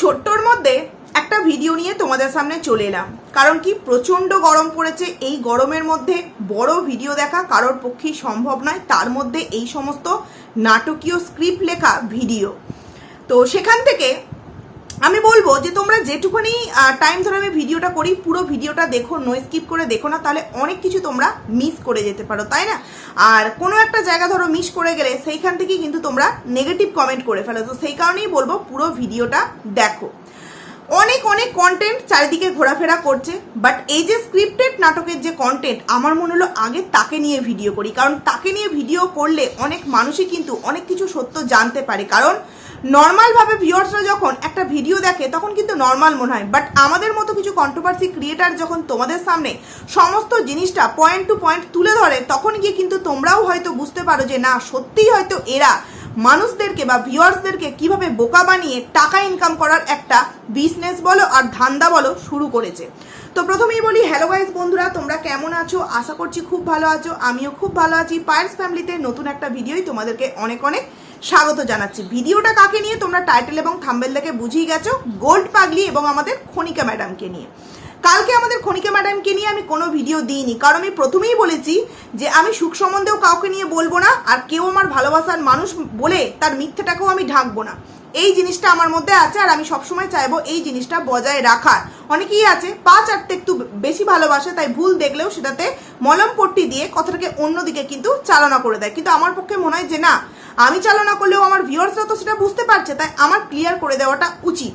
ছোট্টর মধ্যে একটা ভিডিও নিয়ে তোমাদের সামনে চলে এলাম। কারণ কি? প্রচণ্ড গরম পড়েছে। এই গরমের মধ্যে বড় ভিডিও দেখা কারোর পক্ষেই সম্ভব নয়। তার মধ্যে এই সমস্ত নাটকীয় স্ক্রিপ্ট লেখা ভিডিও তো সেখান থেকে আমি বলব যে তোমরা যেটুকুনি টাইম ধরে আমি ভিডিওটা করি, পুরো ভিডিওটা দেখো নো স্কিপ করে দেখো না, তাহলে অনেক কিছু তোমরা মিস করে যেতে পারো, তাই না? আর কোনো একটা জায়গা ধরো মিস করে গেলে, সেইখান থেকে কিন্তু তোমরা নেগেটিভ কমেন্ট করে ফেলো। তো সেই কারণেই বলব পুরো ভিডিওটা দেখো। অনেক অনেক কন্টেন্ট চারিদিকে ঘোরাফেরা করছে বাট এই যে স্ক্রিপ্টেড নাটকের যে কন্টেন্ট আমার মনে হলো আগে তাকে নিয়ে ভিডিও করি। কারণ তাকে নিয়ে ভিডিও করলে অনেক মানুষই কিন্তু অনেক কিছু সত্য জানতে পারে। কারণ নর্মালভাবে ভিউয়ার্সরা যখন একটা ভিডিও দেখে, তখন কিন্তু নর্মাল মনে হয়। বাট আমাদের মতো কিছু কন্ট্রোভার্সি ক্রিয়েটার যখন তোমাদের সামনে সমস্ত জিনিসটা পয়েন্ট টু পয়েন্ট তুলে ধরে, তখন গিয়ে কিন্তু তোমরাও হয়তো বুঝতে পারো যে, না, সত্যিই হয়তো এরা মানুষদেরকে বা ভিউয়ার্সদেরকে কীভাবে বোকা বানিয়ে টাকা ইনকাম করার একটা বিজনেস বলো আর ধান্দা বলো শুরু করেছে। তো প্রথমেই বলি হ্যালো গাইজ বন্ধুরা, তোমরা কেমন আছো? আশা করছি খুব ভালো আছো। আমিও খুব ভালো আছি। পায়ার্স ফ্যামিলিতে নতুন একটা ভিডিওই তোমাদেরকে অনেক অনেক স্বাগত জানাচ্ছি। ভিডিওটা কাকে নিয়ে? তোমরা টাইটেল এবং থাম্বেল দেখে বুঝিয়ে গেছো। গোল্ড পাগলি এবং আমাদের খনিকা ম্যাডামকে নিয়ে। কালকে আমাদের খনিকা ম্যাডামকে নিয়ে আমি কোনো ভিডিও দিইনি। কারণ আমি প্রথমেই বলেছি যে আমি সুখ সম্বন্ধেও কাউকে নিয়ে বলব না, আর কেউ আমার ভালোবাসার মানুষ বলে তার মিথ্যেটাকেও আমি ঢাকবো না। এই জিনিসটা আমার মধ্যে আছে আর আমি সবসময় চাইব এই জিনিসটা বজায় রাখার। অনেকেই আছে, পা চারটে একটু বেশি ভালোবাসে, তাই ভুল দেখলেও সেটাতে মলম পট্টি দিয়ে কথাটাকে অন্যদিকে কিন্তু চালনা করে দেয়। কিন্তু আমার পক্ষে মনে হয় যে না, আমি চালনা করলেও আমার ভিউয়ার্সরা তো সেটা বুঝতে পারছে, তাই আমার ক্লিয়ার করে দেওয়াটা উচিত।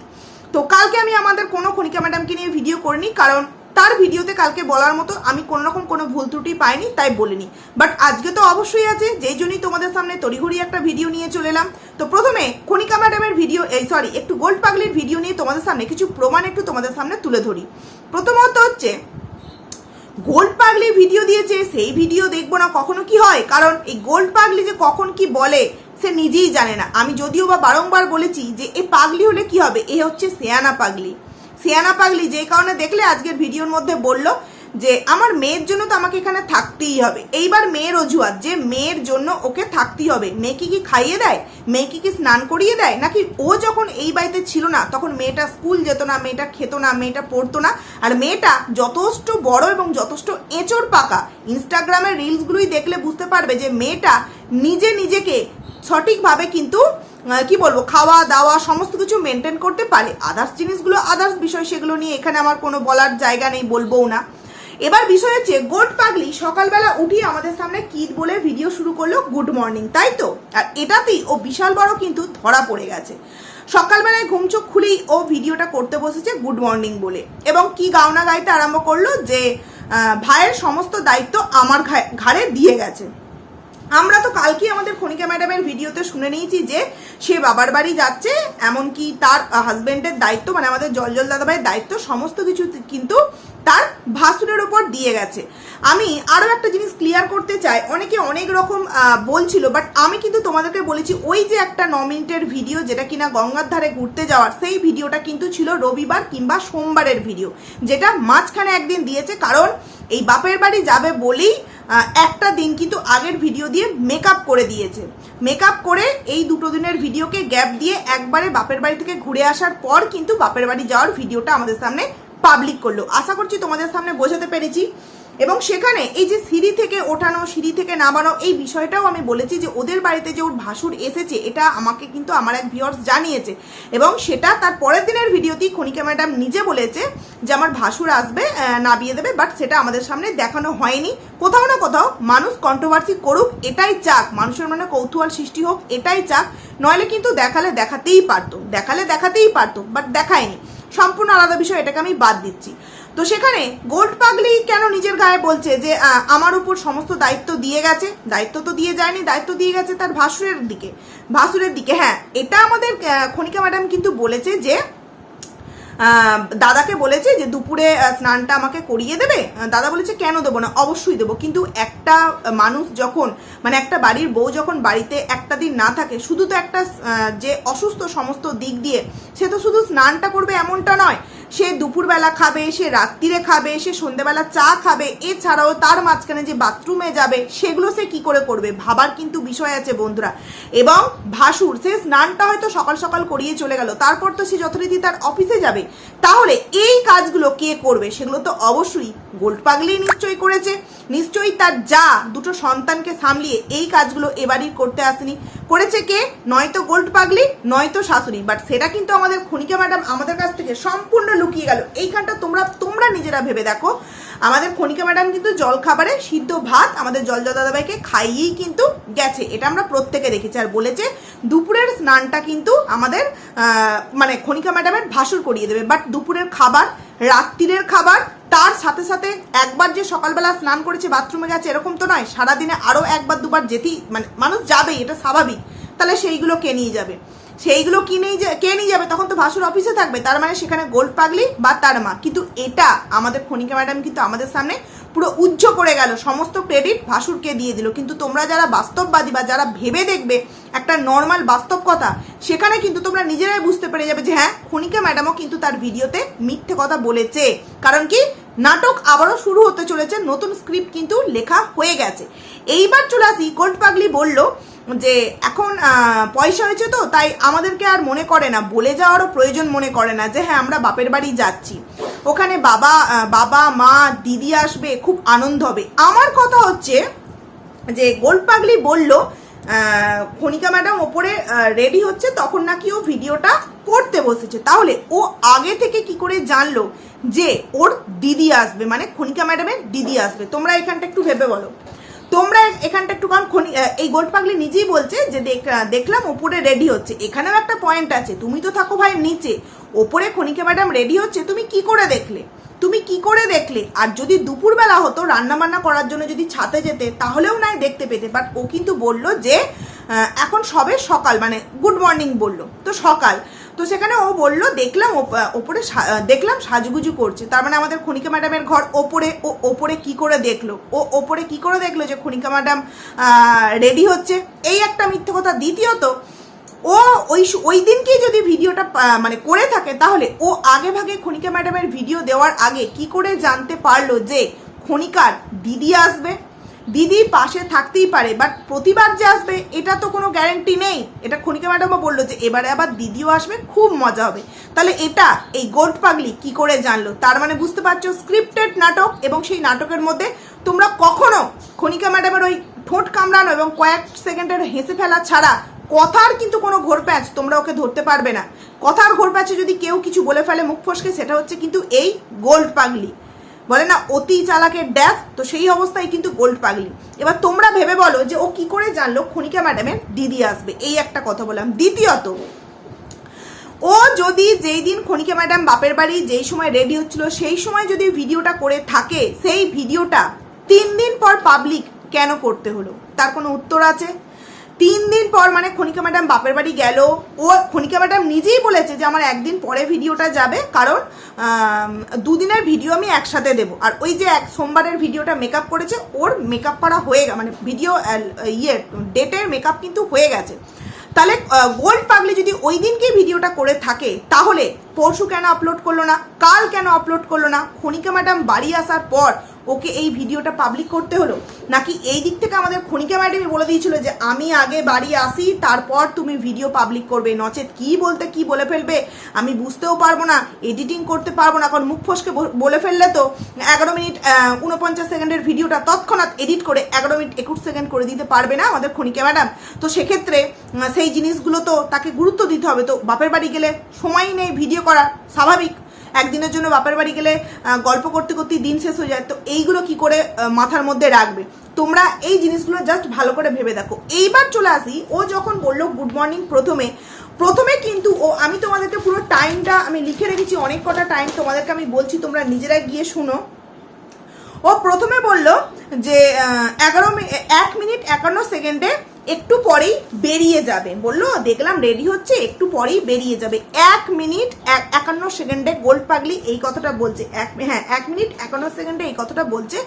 তো কালকে আমি আমাদের কোনো খনিকা ম্যাডামকে নিয়ে ভিডিও করিনি, কারণ তার ভিডিওতে কালকে বলার মতো আমি কোনো রকম কোনো ভুল ত্রুটি পাইনি, তাই বলিনি। বাট আজকে তো অবশ্যই আছে, যেই জন্যই তোমাদের সামনে তড়িঘড়ি একটা ভিডিও নিয়ে চলে এলাম। তো প্রথমে খনিকা ম্যাডামের ভিডিও, এই সরি একটু গোল্ড পাগলির ভিডিও নিয়ে তোমাদের সামনে কিছু প্রমাণ একটু তোমাদের সামনে তুলে ধরি। প্রথমত হচ্ছে, গোল্ড পাগলি ভিডিও দিয়েছে, সেই ভিডিও দেখব না কখনো কি হয়? কারণ এই গোল্ড পাগলি যে কখন কি বলে, সে নিজেই জানে না। আমি যদিও বা বারংবার বলেছি যে এই পাগলি হলে কি হবে? এ হচ্ছে সেয়ানা পাগলি। সেয়ানা পাগলি যে কারণে দেখলে আজকের ভিডিওর মধ্যে বলল যে, আমার মেয়ের জন্য তো আমাকে এখানে থাকতেই হবে। এইবার মেয়ের অজুহাত, যে মেয়ের জন্য ওকে থাকতেই হবে। মেয়েকে কি খাইয়ে দেয়? মেয়েকে কি স্নান করিয়ে দেয়? নাকি ও যখন এই বাড়িতে ছিল না, তখন মেয়েটা স্কুল যেত না, মেয়েটা খেত না, মেয়েটা পড়তো না? আর মেয়েটা যথেষ্ট বড় এবং যথেষ্ট এঁচড় পাকা। ইনস্টাগ্রামের রিলসগুলোই দেখলে বুঝতে পারবে যে, মেয়েটা নিজে নিজেকে সঠিকভাবে কিন্তু কি বলব, খাওয়া, দাওয়া, সমস্ত কিছু মেনটেন করতে পারে। আদার্স জিনিসগুলো আদার্স বিষয়, সেগুলো নিয়ে এখানে আমার কোনো বলার জায়গা নেই, বলবোও না। এবার বিষয় হচ্ছে, গোট পাগলি সকালবেলা উঠিয়ে আমাদের সামনে কিট বলে ভিডিও শুরু করল গুড মর্নিং তাই তো? আর এটাতেই ও বিশাল বড় কিন্তু ধরা পড়ে গেছে। সকালবেলায় ঘুম চোখ খুলেই ও ভিডিওটা করতে বসেছে গুড মর্নিং বলে। এবং কি গাওনা গাইতে আরম্ভ করল যে ভাইয়ের সমস্ত দায়িত্ব আমার ঘাড়ে দিয়ে গেছে। আমরা তো কালকে আমাদের খনিকা ম্যাডামের ভিডিওতে শুনে নিয়েছি যে সে বাবার বাড়ি যাচ্ছে, এমনকি তার হাজবেন্ডের দায়িত্ব মানে আমাদের জল জল দাদাভাইয়ের দায়িত্ব, সমস্ত কিছু কিন্তু তার ভাসুরের ওপর দিয়ে গেছে। আমি আরও একটা জিনিস ক্লিয়ার করতে চাই, অনেকে অনেক রকম বলছিল বাট আমি কিন্তু তোমাদেরকে বলেছি, ওই যে একটা ন মিনিটের ভিডিও, যেটা কিনা গঙ্গার ধারে ঘুরতে যাওয়ার, সেই ভিডিওটা কিন্তু ছিল রবিবার কিংবা সোমবারের ভিডিও, যেটা মাঝখানে একদিন দিয়েছে, কারণ এই বাপের বাড়ি যাবে বলেই একটা দিন কিন্তু আগের ভিডিও দিয়ে মেকআপ করে দিয়েছে। মেকআপ করে এই দুটো দিনের ভিডিওকে গ্যাপ দিয়ে একবারে বাপের বাড়ি থেকে ঘুরে আসার পর কিন্তু বাপের বাড়ি যাওয়ার ভিডিওটা আমাদের সামনে পাবলিক করল। আশা করছি তোমাদের সামনে বোঝাতে পেরেছি। এবং সেখানে এই যে সিঁড়ি থেকে ওঠানো, সিঁড়ি থেকে নামানো, এই বিষয়টাও আমি বলেছি যে ওদের বাড়িতে যে ওর ভাসুর এসেছে, এটা আমাকে কিন্তু আমার এক ভিউয়ার্স জানিয়েছে। এবং সেটা তার পরের দিনের ভিডিওতেই খনিকা ম্যাডাম নিজে বলেছে যে আমার ভাসুর আসবে নাবিয়ে দেবে বাট সেটা আমাদের সামনে দেখানো হয়নি। কোথাও না কোথাও মানুষ কন্ট্রোভার্সি করুক, এটাই চাক। মানুষের মনে কৌতূহল সৃষ্টি হোক, এটাই চাক। নইলে কিন্তু দেখালে দেখাতেই পারতো, দেখালে দেখাতেই পারতো বাট দেখায়নি। সম্পূর্ণ আলাদা বিষয়, এটাকে আমি বাদ দিচ্ছি। তো সেখানে গোল্ড পাগলি কেন নিজের গায়ে বলছে যে আমার উপর সমস্ত দায়িত্ব দিয়ে গেছে? দায়িত্ব তো দিয়ে যায়নি, দায়িত্ব দিয়ে গেছে তার ভাসুরের দিকে। ভাসুরের দিকে হ্যাঁ এটা আমাদের খনিকা ম্যাডাম কিন্তু বলেছে যে দাদাকে বলেছে যে, দুপুরে স্নানটা আমাকে করিয়ে দেবে। দাদা বলেছে, কেন দেবো না? অবশ্যই দেবো। কিন্তু একটা মানুষ যখন মানে একটা বাড়ির বউ যখন বাড়িতে একটা দিন না থাকে, শুধু তো একটা যে অসুস্থ সমস্ত দিক দিয়ে, সে তো শুধু স্নানটা করবে এমনটা নয়। সে দুপুরবেলা খাবে, সে রাত্রিরে খাবে, সে সন্ধেবেলা চা খাবে, এছাড়াও তার মাঝখানে যে বাথরুমে যাবে, সেগুলো সে কি করে করবে? ভাবার কিন্তু বিষয় আছে বন্ধুরা। এবং ভাসুর, সে স্নানটা হয়তো সকাল সকাল করিয়ে চলে গেল, তারপর তো সে যথারীতি তার অফিসে যাবে। তাহলে এই কাজগুলো কে করবে? সেগুলো তো অবশ্যই গোল্ড পাগলি নিশ্চয়ই করেছে। নিশ্চয়ই তার যা, দুটো সন্তানকে সামলিয়ে এই কাজগুলো এবারই করতে আসেনি। করেছে কে? নয়তো গোল্ড পাগলি, নয়তো শাশুড়ি। বাট সেটা কিন্তু আমাদের খনিকা ম্যাডাম আমাদের কাছ থেকে সম্পূর্ণ লুকিয়ে গেল। এইখানটা তোমরা তোমরা নিজেরা ভেবে দেখো। আমাদের খনিকা ম্যাডাম কিন্তু জল খাবারে সিদ্ধ ভাত আমাদের জল দাদাভাইকে খাইয়েই কিন্তু গেছে। এটা আমরা প্রত্যেকে দেখেছি। আর বলেছে, দুপুরের স্নানটা কিন্তু আমাদের মানে খনিকা ম্যাডামের ভাসুর করিয়ে দেবে। বাট দুপুরের খাবার, রাত্রিরের খাবার, তার সাথে সাথে একবার যে সকালবেলা স্নান করেছে, বাথরুমে গেছে, এরকম তো নয়। সারাদিনে আরও একবার, দুবার যেতেই মানে মানুষ যাবেই, এটা স্বাভাবিক। তাহলে সেইগুলো কে নিয়ে যাবে। সেইগুলো কিনেই কে নিয়ে যাবে? তখন তো ভাসুর অফিসে থাকবে। তার মানে সেখানে গোল্ড পাগলি বা তার মা। কিন্তু এটা আমাদের খনিকা ম্যাডাম কিন্তু আমাদের সামনে পুরো উজ্জ্ব করে গেল। সমস্ত ক্রেডিট ভাসুরকে দিয়ে দিল। কিন্তু তোমরা যারা বাস্তববাদী বা যারা ভেবে দেখবে একটা নর্মাল বাস্তব কথা, সেখানে কিন্তু তোমরা নিজেরাই বুঝতে পেরে যাবে যে হ্যাঁ খনিকা ম্যাডামও কিন্তু তার ভিডিওতে মিথ্যে কথা বলেছে। কারণ কি? নাটক আবারও শুরু হতে চলেছে। নতুন স্ক্রিপ্ট কিন্তু লেখা হয়ে গেছে। এইবার চলে আসি। গোল্ড পাগলি বলল যে এখন পয়সা হয়েছে তো, তাই আমাদেরকে আর মনে করে না। বলে যাওয়ারও প্রয়োজন মনে করে না যে হ্যাঁ আমরা বাপের বাড়ি যাচ্ছি। ওখানে বাবা বাবা, মা, দিদি আসবে, খুব আনন্দ হবে। আমার কথা হচ্ছে যে, গোল্ড পাগলি বলল খনিকা ম্যাডাম ওপরে রেডি হচ্ছে, তখন নাকি ও ভিডিওটা করতে বসেছে। তাহলে ও আগে থেকে কি করে জানলো যে, ওর দিদি আসবে মানে খনিকা ম্যাডামের দিদি আসবে? তোমরা এখানটা একটু ভেবে বলো। তোমরা এখানটা একটু কারণ খনি- এই গোল্ড পাগলি নিজেই বলছে যে দেখ- দেখলাম ওপরে রেডি হচ্ছে। এখানেও একটা পয়েন্ট আছে। তুমি তো থাকো ভাই নিচে। ওপরে খনিকে ম্যাডাম রেডি হচ্ছে, তুমি কি করে দেখলে? তুমি কি করে দেখলে? আর যদি দুপুরবেলা হতো রান্না বান্না করার জন্য যদি ছাতে যেতে, তাহলেও নাই দেখতে পেতে। বাট ও কিন্তু বলল যে এখন সবে সকাল মানে গুড মর্নিং বলল। তো সকাল। তো সেখানে ও বলল, দেখলাম ওপ- ওপরে দেখলাম সাজুগুজু করছে। তার মানে আমাদের খনিকা ম্যাডামের ঘর ওপরে, ও ওপরে কি করে দেখল? ও ওপরে কি করে দেখল যে খনিকা ম্যাডাম রেডি হচ্ছে? এই একটা মিথ্যে কথা। দ্বিতীয়ত, ও ওই ওই দিনকেই যদি ভিডিওটা মানে করে থাকে, তাহলে ও আগে ভাগে খনিকা ম্যাডামের ভিডিও দেওয়ার আগে কি করে জানতে পারল যে খনিকার দিদি আসবে? দিদি পাশে থাকতেই পারে বাট প্রতিবার যে আসবে, এটা তো কোনো গ্যারেন্টি নেই। এটা খনিকা ম্যাডামও বলল যে, এবারে আবার দিদিও আসবে, খুব মজা হবে। তাহলে এটা, এই গোল্ড পাগলি কি করে জানলো? তার মানে বুঝতে পারছ স্ক্রিপ্টেড নাটক, এবং সেই নাটকের মধ্যে তোমরা কখনো খনিকা ম্যাডামের ওই ঠোঁট কামড়ানো এবং কয়েক সেকেন্ডের হেসে ফেলা ছাড়া কথার কিন্তু কোনো ঘোরপ্যাচ তোমরা ওকে ধরতে পারবে না। কথার ঘোরপ্যাচে যদি কেউ কিছু বলে ফেলে, মুখ ফসকে, সেটা হচ্ছে কিন্তু এই গোল্ড পাগলি। বলে না, অতি চালাকের ড্যাস তো সেই অবস্থায় কিন্তু গোল্ড পাগলি। এবার তোমরা ভেবে বলো যে ও কি করে জানলো? খনিকা ম্যাডামের দিদি আসবে। এই একটা কথা বললাম। দ্বিতীয়ত, ও যদি যেই দিন খনিকা ম্যাডাম বাপের বাড়ি যেই সময় রেডি হচ্ছিল, সেই সময় যদি ভিডিওটা করে থাকে, সেই ভিডিওটা তিন দিন পর পাবলিক কেন করতে হলো? তার কোনো উত্তর আছে? তিন দিন পর মানে খনিকা ম্যাডাম বাপের বাড়ি গেল। ও খনিকা ম্যাডাম নিজেই বলেছে যে আমার একদিন পরে ভিডিওটা যাবে, কারণ দুদিনের ভিডিও আমি একসাথে দেবো। আর ওই যে এক সোমবারের ভিডিওটা মেকআপ করেছে, ওর মেকআপ করা হয়ে মানে ভিডিও ইয়ে ডেটের মেকআপ কিন্তু হয়ে গেছে। তাহলে গোল্ড পাগলি যদি ওই দিনকেই ভিডিওটা করে থাকে, তাহলে পরশু কেন আপলোড করল না? কাল কেন আপলোড করল না? খনিকা ম্যাডাম বাড়ি আসার পর ওকে এই ভিডিওটা পাবলিক করতে হলো? নাকি এই দিক থেকে আমাদের খনিকা ম্যাডামই বলে দিয়েছিল যে, আমি আগে বাড়ি আসি, তারপর তুমি ভিডিও পাবলিক করবে। নচেত কি বলতে, কি বলে ফেলবে, আমি বুঝতেও পারব না এডিটিং করতে পারব না, কারণ মুখ ফসকে বলে ফেললে তো এগারো মিনিট উনপঞ্চাশ সেকেন্ডের ভিডিওটা তৎক্ষণাৎ এডিট করে এগারো মিনিট একুশ সেকেন্ড করে দিতে পারবে না আমাদের খনিকা ম্যাডাম তো সেক্ষেত্রে সেই জিনিসগুলো তো তাকে গুরুত্ব দিতে হবে। তো বাপের বাড়ি গেলে সময়ই নেই ভিডিও করা স্বাভাবিক। একদিনের জন্য বাপের বাড়ি গেলে গল্প করতে করতেই দিন শেষ হয়ে যায়, তো এইগুলো কি করে মাথার মধ্যে রাখবে? তোমরা এই জিনিসগুলো জাস্ট ভালো করে ভেবে দেখো। এইবার চলে আসি, ও যখন বলল গুড মর্নিং প্রথমে প্রথমে কিন্তু ও, আমি তোমাদেরকে পুরো টাইমটা আমি লিখে রেখেছি, অনেক কটা টাইম তোমাদেরকে আমি বলছি, তোমরা নিজেরা গিয়ে শুনো। ও প্রথমে বলল যে এগারো এক মিনিট একান্ন সেকেন্ডে একটু পরেই বেরিয়ে যাবে। বলল, দেখলাম রেডি হচ্ছে, একটু পরেই বেরিয়ে যাবে। এক মিনিট, এক- একান্ন সেকেন্ডে গোল্ড পাগলি এই কথাটা বলছে। এক হ্যাঁ এক মিনিট, একান্ন সেকেন্ডে এই কথাটা বলছে।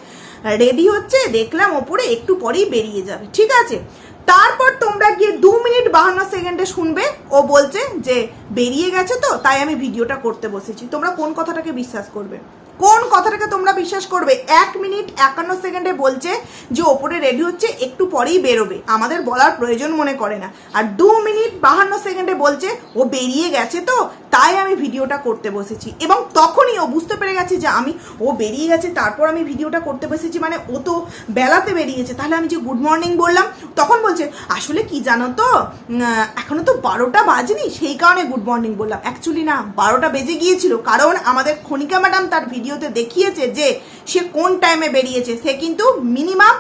রেডি হচ্ছে, দেখলাম ওপরে, একটু পরেই বেরিয়ে যাবে। ঠিক আছে? তারপর তোমরা গিয়ে দু মিনিট বাহান্ন সেকেন্ডে শুনবে। ও বলছে যে, বেরিয়ে গেছে তো, তাই আমি ভিডিওটা করতে বসেছি। তোমরা কোন কথাটাকে বিশ্বাস করবে? কোন কথাটাকে তোমরা বিশ্বাস করবে? এক মিনিট একান্ন সেকেন্ডে বলছে যে ওপরে রেডি হচ্ছে, একটু পরেই বেরোবে। আমাদের বলার প্রয়োজন মনে করে না। আর দু মিনিট বাহান্ন সেকেন্ডে বলছে, ও বেরিয়ে গেছে তো, তাই আমি ভিডিওটা করতে বসেছি। এবং তখনই ও বুঝতে পেরে গেছে যে আমি, ও বেরিয়ে গেছে, তারপর আমি ভিডিওটা করতে বসেছি মানে ও তো বেলাতে বেরিয়েছে। তাহলে আমি যে গুড মর্নিং বললাম, তখন বলছে, আসলে কি জানো তো এখনও তো বারোটা বাজেনি। সেই কারণে গুড মর্নিং বললাম। অ্যাকচুয়ালি না, বারোটা বেজে গিয়েছিল, কারণ আমাদের খনিকা ম্যাডাম তার ভিডিওতে দেখিয়েছে যে সে কোন টাইমে বেরিয়েছে, সে কিন্তু মিনিমাম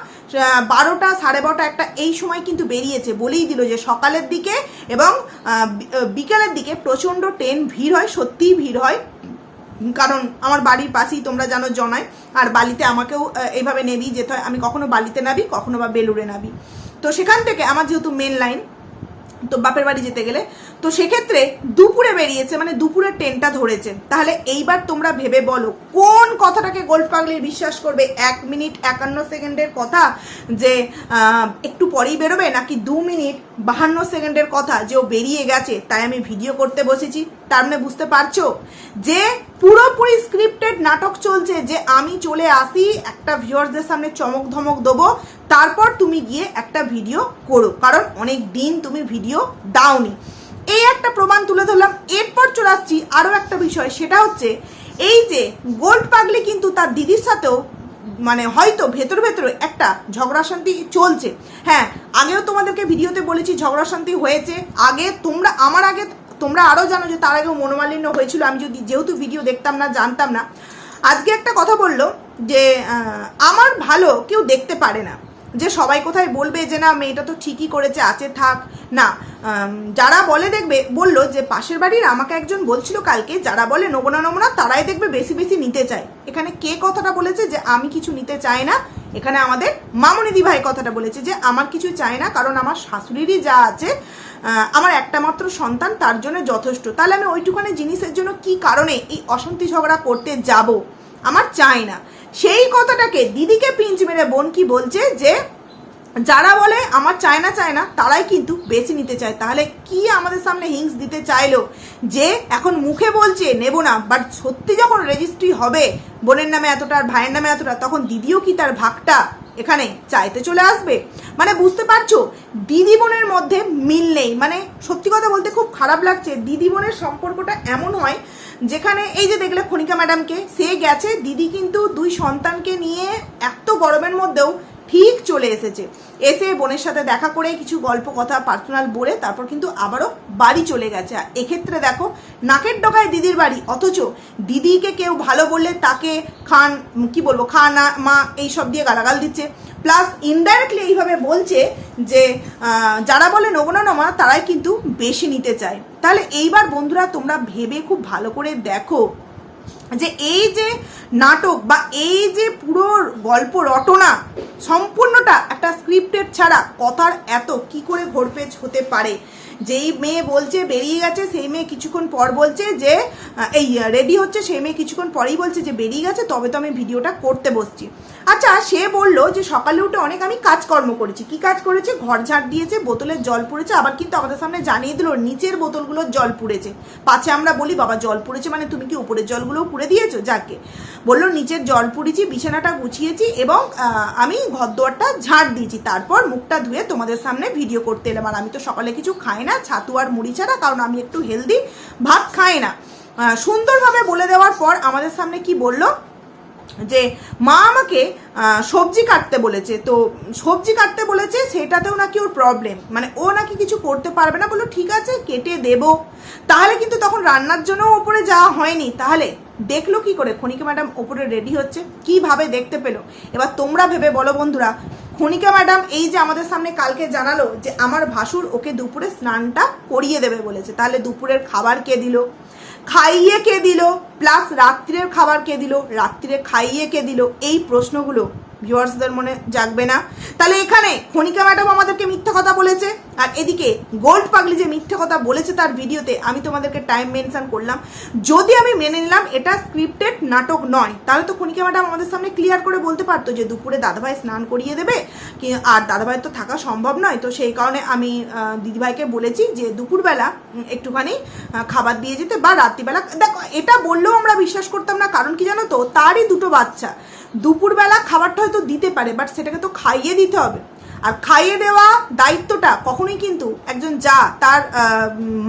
বারোটা, সাড়ে বারোটা একটা এই সময় কিন্তু বেরিয়েছে বলেই দিল যে সকালের দিকে এবং বিকেলের দিকে প্রচণ্ড ট্রেন ভিড় হয়, সত্যিই ভিড় হয়। কারণ আমার বাড়ির পাশেই তোমরা জানো জনায়, আর বালিতে আমাকেও এইভাবে নেবি যেতে হয়। আমি কখনো বালিতে নাবি কখনো বা বেলুড়ে নাবি তো সেখান থেকে আমার যেহেতু মেন লাইন তো বাপের বাড়ি যেতে গেলে তো সেক্ষেত্রে দুপুরে বেরিয়েছে মানে দুপুরে ট্রেনটা ধরেছে। তাহলে এইবার তোমরা ভেবে বলো, কোন কথাটাকে গোল্ড পাগলির বিশ্বাস করবে? এক মিনিট একান্ন সেকেন্ডের কথা যে একটু পরেই বেরোবে, নাকি দু মিনিট বাহান্ন সেকেন্ডের কথা যে ও বেরিয়ে গেছে, তাই আমি ভিডিও করতে বসেছি। তার মানে বুঝতে পারছ? যে পুরোপুরি স্ক্রিপ্টেড নাটক চলছে, যে আমি চলে আসি, একটা ভিউয়ার্সদের সামনে চমক ধমক দেবো, তারপর তুমি গিয়ে একটা ভিডিও করো। কারণ অনেক দিন তুমি ভিডিও দাওনি। এই একটা প্রমাণ তুলে ধরলাম, এরপর চলে আসছি আরও একটা বিষয়, সেটা হচ্ছে এই যে গোল্ড পাগলি কিন্তু তার দিদির সাথেও মানে হয়তো ভেতর ভেতরে একটা ঝগড়া শান্তি চলছে। হ্যাঁ আগেও তোমাদেরকে ভিডিওতে বলেছি ঝগড়া শান্তি হয়েছে, আগে তোমরা, আমার আগে তোমরা আরও জানো যে তার আগেও মনোমালিন্য হয়েছিল, আমি যদি যেহেতু ভিডিও দেখতাম না, জানতাম না। আজকে একটা কথা বলল যে আমার ভালো কেউ দেখতে পারে না। যে সবাই কোথায় বলবে যে না, মেয়েটা তো ঠিকই করেছে, আছে, থাক, না। যারা বলে দেখবে, বলল যে পাশের বাড়ির আমাকে একজন বলছিল কালকে, যারা বলে নেব না নেব না, তারাই দেখবে বেশি বেশি নিতে চায়। এখানে কে কথাটা বলেছে যে আমি কিছু নিতে চাই না, এখানে আমাদের মামনিদি ভাই কথাটা বলেছে যে আমার কিছু চাই না, কারণ আমার শাশুড়িরই যা আছে আমার একটা মাত্র সন্তান, তার জন্য যথেষ্ট। তাহলে আমি ওইটুখানি জিনিসের জন্য কি কারণে এই অশান্তি ঝগড়া করতে যাব? আমার চাই না। সেই কথাটাকে দিদিকে পিঞ্চ মেরে বোন কি বলছে যে, যারা বলে আমার চায় না চায় না, তারাই কিন্তু বেছে নিতে চায়। তাহলে কি আমাদের সামনে হিংস দিতে চাইলো? যে এখন মুখে বলছে, নেব না। বাট সত্যি যখন রেজিস্ট্রি হবে, বোনের নামে এতটা আর ভাইয়ের নামে এতটা, তখন দিদিও কি তার ভাগটা এখানে চাইতে চলে আসবে? মানে বুঝতে পারছ? দিদি বোনের মধ্যে মিল নেই। মানে সত্যি কথা বলতে খুব খারাপ লাগছে। দিদি বোনের সম্পর্কটা এমন হয় যেখানে এই যে দেখলে খনিকা ম্যাডামকে সে গেছে। দিদি কিন্তু দুই সন্তানকে নিয়ে এত গরমের মধ্যেও ঠিক চলে এসেছে। এসে বোনের সাথে দেখা করে কিছু গল্প, কথা পার্সোনাল বলে তারপর কিন্তু আবারও বাড়ি চলে গেছে। আর এক্ষেত্রে দেখো, নাকের ডগায় দিদির বাড়ি। অথচ দিদিকে কেউ ভালো বললে তাকে খান, কি বলব, খানা, মা এই সব দিয়ে গালাগাল দিচ্ছে। প্লাস ইনডাইরেক্টলি এইভাবে বলছে যে যারা বলে নেব না নমা তারাই কিন্তু বেশি নিতে চায়। তাহলে এইবার বন্ধুরা তোমরা ভেবে খুব ভালো করে দেখো যে এই যে নাটক বা এই যে পুরো গল্প রটনা সম্পূর্ণটা একটা স্ক্রিপ্টেড ছাড়া কথার এত কি করে ঘোরপেচ হতে পারে? যেই মেয়ে বলছে বেরিয়ে গেছে, সেই মেয়ে কিছুক্ষণ পর বলছে যে এই রেডি হচ্ছে, সেই মেয়ে কিছুক্ষণ পরেই বলছে যে বেরিয়ে গেছে, তবে তো আমি ভিডিওটা করতে বসছি। আচ্ছা সে বলল যে সকালে উঠে অনেক আমি কাজকর্ম করেছি। কি কাজ করেছে? ঘর ঝাড় দিয়েছে, বোতলের জল পড়েছে, আবার কিন্তু আমাদের সামনে জানিয়ে দিল, নিচের বোতলগুলোর জল পুড়েছে। পাছে আমরা বলি, বাবা, জল পুড়েছে মানে তুমি কি উপরের জলগুলোও পুড়ে দিয়েছ? যাকে। বলল, নিচের জল পুড়েছি বিছানাটা গুছিয়েছি এবং আমি ঘর দোয়ারটা ঝাড় দিয়েছি। তারপর মুখটা ধুয়ে তোমাদের সামনে ভিডিও করতে এলাম। আর আমি তো সকালে কিছু খাই না, ছাতু আর মুড়ি ছাড়া, কারণ আমি একটু হেলদি ভাত খাই না। সুন্দরভাবে বলে দেওয়ার পর আমাদের সামনে কি বলল? যে মা আমাকে সবজি কাটতে বলেছে। তো সবজি কাটতে বলেছে, সেটাতেও নাকি ওর প্রবলেম মানে ও নাকি কিছু করতে পারবে না, বলল, ঠিক আছে, কেটে দেব। তাহলে কিন্তু তখন রান্নার জন্য ওপরে যাওয়া হয়নি। তাহলে দেখল কি করে? খনিকা ম্যাডাম ওপরে রেডি হচ্ছে। কীভাবে দেখতে পেল? এবার তোমরা ভেবে বলো বন্ধুরা খনিকা ম্যাডাম এই যে আমাদের সামনে কালকে জানালো যে আমার ভাসুর ওকে দুপুরে স্নানটা করিয়ে দেবে বলেছে। তাহলে দুপুরের খাবার কে দিল? খাইয়ে কে দিল? প্লাস রাত্রিরের খাবার কে দিল? রাত্রিরে খাইয়ে কে দিল? এই প্রশ্নগুলো ভিউয়ার্সদের মনে জাগবে না। তাহলে এখানে খনিকা ম্যাডাম আমাদেরকে মিথ্যা কথা বলেছে। আর এদিকে, গোল্ড পাগলি যে মিথ্যা কথা বলেছে তার ভিডিওতে আমি তোমাদেরকে টাইম মেনশন করলাম। যদি আমি মেনে নিলাম, এটা স্ক্রিপ্টেড নাটক নয়, তাহলে তো খনিকা ম্যাডাম আমাদের সামনে ক্লিয়ার করে বলতে পারতো যে দুপুরে দাদাভাই স্নান করিয়ে দেবে, কি আর দাদাভাই তো থাকা সম্ভব নয়। তো সেই কারণে আমি দিদিভাইকে বলেছি যে দুপুরবেলা একটুখানি খাবার দিয়ে যেতে বা রাত্রিবেলা। দেখো, এটা বললেও আমরা বিশ্বাস করতাম না, কারণ কি জানো তো, তারই দুটো বাচ্চা। দুপুরবেলা খাবারটা হয়তো দিতে পারে বাট সেটাকে তো খাইয়ে দিতে হবে। আর খাইয়ে দেওয়া দায়িত্বটা কখনোই কিন্তু একজন যা তার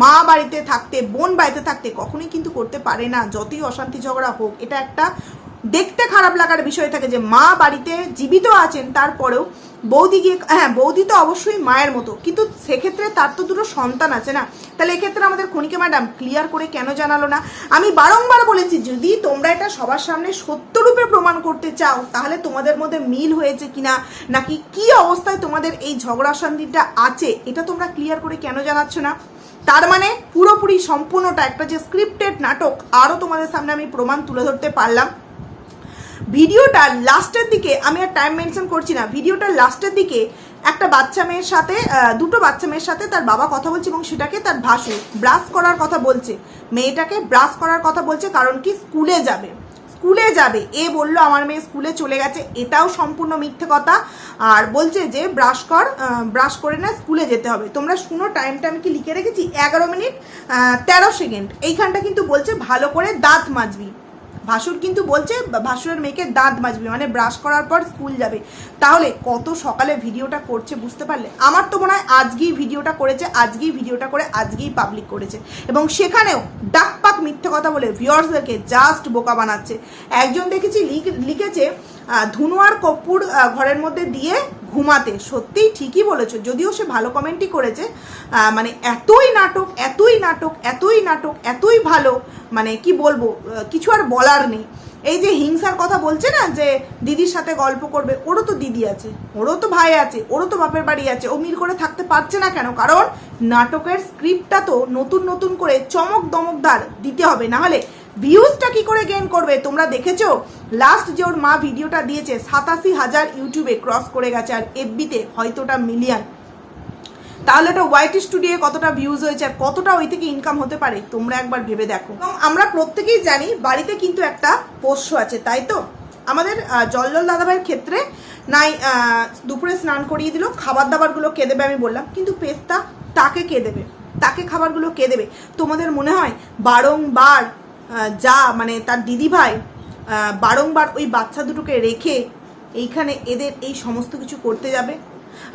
মা বাড়িতে থাকতে, বোন বাড়িতে থাকতে কখনোই কিন্তু করতে পারে না, যতই অশান্তি ঝগড়া হোক। এটা একটা দেখতে খারাপ লাগার বিষয় থাকে যে মা বাড়িতে জীবিত আছেন, তারপরেও বৌদি গিয়ে হ্যাঁ বৌদি তো অবশ্যই মায়ের মতো, কিন্তু সেক্ষেত্রে তার তো দুটো সন্তান আছে না। তাহলে এক্ষেত্রে আমাদের খনিকে ম্যাডাম ক্লিয়ার করে কেন জানালো না? আমি বারংবার বলেছি, যদি তোমরা এটা সবার সামনে সত্যরূপে প্রমাণ করতে চাও, তাহলে তোমাদের মধ্যে মিল হয়েছে কিনা, নাকি কি অবস্থায় তোমাদের এই ঝগড়া শান্তিটা আছে, এটা তোমরা ক্লিয়ার করে কেন জানাচ্ছ না? তার মানে পুরোপুরি সম্পূর্ণটা একটা যে স্ক্রিপ্টেড নাটক, আরও তোমাদের সামনে আমি প্রমাণ তুলে ধরতে পারলাম। ভিডিওটার লাস্টের দিকে, আমি আর টাইম মেনশন করছি না ভিডিওটার লাস্টের দিকে একটা বাচ্চা মেয়ের সাথে দুটো বাচ্চা মেয়ের সাথে তার বাবা কথা বলছে এবং সেটাকে তার ভাসু ব্রাশ করার কথা বলছে। মেয়েটাকে ব্রাশ করার কথা বলছে কারণ কি? স্কুলে যাবে। স্কুলে যাবে। এ বলল, আমার মেয়ে স্কুলে চলে গেছে। এটাও সম্পূর্ণ মিথ্যে কথা। আর বলছে যে ব্রাশ কর ব্রাশ করে না, স্কুলে যেতে হবে। তোমরা শুনো টাইমটা আমি কি লিখে রেখেছি? এগারো মিনিট তেরো সেকেন্ড। এইখানটা কিন্তু বলছে, ভালো করে দাঁত মাজবি। ভাসুর কিন্তু বলছে ভাসুরের মেয়েকে দাঁত মাজবি মানে ব্রাশ করার পর স্কুল যাবে। তাহলে কত সকালে ভিডিওটা করছে বুঝতে পারলে? আমার তো মনে হয় আজকেই ভিডিওটা করেছে আজকেই ভিডিওটা করে আজকেই পাবলিক করেছে। এবং সেখানেও ডাক পাক মিথ্যে কথা বলে ভিউয়ার্সদেরকে জাস্ট বোকা বানাচ্ছে। একজন দেখেছি লিখ- লিখেছে আহ, ধুনু আর কপ্পুর ঘরের মধ্যে দিয়ে ঘুমাতে, সত্যিই ঠিকই বলেছ। যদিও সে ভালো কমেন্টই করেছে মানে এতই নাটক এতই নাটক এতই নাটক, এতই ভালো মানে কি বলব কিছু আর বলার নেই। এই যে হিংসার কথা বলছে না, যে দিদির সাথে গল্প করবে, ওরও তো দিদি আছে, ওরও তো ভাই আছে, ওরও তো বাপের বাড়ি আছে, ও মিল করে থাকতে পারছে না কেন? কারণ নাটকের স্ক্রিপ্টটা তো নতুন নতুন করে চমক দমকদার দিতে হবে না হলে ভিউজটা কি করে গেইন করবে? তোমরা দেখেছ? লাস্ট যে ওর মা ভিডিওটা দিয়েছে সাতাশি হাজার ইউটিউবে ক্রস করে গেছে আর এফবিতে হয়তো ওটা মিলিয়ন তাহলে ওটা হোয়াইট স্টুডিও কতটা ভিউজ হয়েছে আর কতটা ওই থেকে ইনকাম হতে পারে? তোমরা একবার ভেবে দেখো। এবং আমরা প্রত্যেকেই জানি বাড়িতে কিন্তু একটা পোষ্য আছে তাই তো? আমাদের আহ, জলজল দাদাভাইয়ের ক্ষেত্রে নাই দুপুরে স্নান করিয়ে দিল খাবার দাবারগুলো কে দেবে আমি বললাম কিন্তু পেস্তা তাকে কে দেবে? তাকে খাবারগুলো কে দেবে? তোমাদের মনে হয় বারংবার যা মানে তার দিদিভাই বারংবার ওই বাচ্চা দুটোকে রেখে এইখানে এদের এই সমস্ত কিছু করতে যাবে।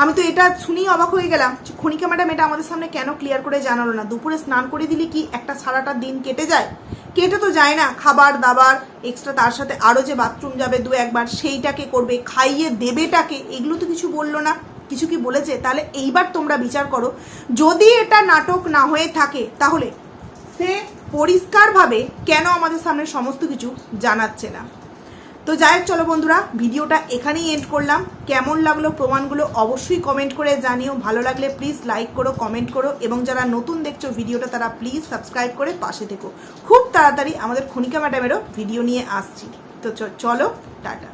আমি তো এটা শুনেই অবাক হয়ে গেলাম খনিকা ম্যাডাম এটা আমাদের সামনে কেন ক্লিয়ার করে জানালো না? দুপুরে স্নান করে দিলে কি একটা সারাটা দিন কেটে যায়? কেটে তো যায় না, খাবার, দাবার এক্সট্রা তার সাথে আরও যে বাথরুম যাবে দু একবার সেইটাকে করবে, খাইয়ে দেবেটাকে, এগুলো তো কিছু বলল না। কিছু কি বলেছে? তাহলে এইবার তোমরা বিচার করো। যদি এটা নাটক না হয়ে থাকে, তাহলে সে পরিষ্কারভাবে কেন আমাদের সামনে সমস্ত কিছু জানাচ্ছে না। তো যাই হোক, চলো বন্ধুরা, ভিডিওটা এখানেই এন্ড করলাম। কেমন লাগল প্রমাণগুলো অবশ্যই কমেন্ট করে জানিও। ভালো লাগলে প্লিজ লাইক করো কমেন্ট করো এবং যারা নতুন দেখছ ভিডিওটা, তারা প্লিজ সাবস্ক্রাইব করে পাশে থেকো। খুব তাড়াতাড়ি আমাদের খনিকা ম্যাডামেরও ভিডিও নিয়ে আসছি। তো চলো, টাটা।